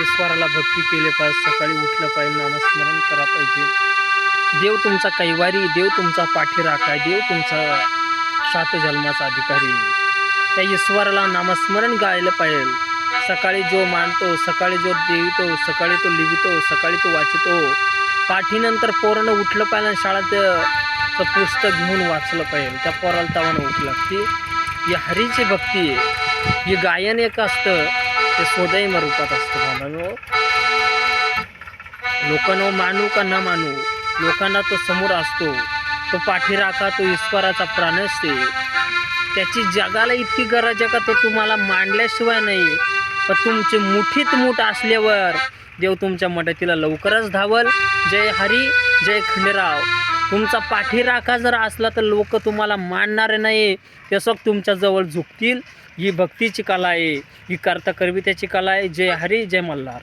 ईश्वराला भक्ती केले पाहिजे. सकाळी उठलं पाहिजे नामस्मरण करा पाहिजे. देव तुमचा कैवारी देव तुमचा पाठीराखा आहे. देव तुमचा सात जन्माचा अधिकारी. त्या ईश्वराला नामस्मरण गायलं पाहिजे. सकाळी जो मानतो सकाळी जो देवितो सकाळी तो लिहितो सकाळी तो वाचितो. पाठीनंतर पोरानं उठलं पाहिजे आणि शाळेत पुस्तक घेऊन वाचलं पाहिजे. त्या पोराला तवानं उठलं. की ही हरीची भक्ती आहे. ही गायन एक असतं. ते स्वदैम रूपात असतं हो. लोकांना मानू का न मानू लोकांना तो समोर असतो. तो पाठीराखा तो ईश्वराचा प्राण असते. त्याची जगाला इतकी गरज आहे का तो तुम्हाला मांडल्याशिवाय नाही. पण तुमची मुठीत मूठ असल्यावर देव तुमच्या मदतीला लवकरच धावल. जय हरी जय खंडेराव. तुमचा पाठीराखा जर असला तर लोक तुम्हाला मानणारे नाही. ते तुमच्याजवळ झुकतील. ही भक्तीची कला आहे. ही कर्ता कला आहे. जय हरी जय मल्हार.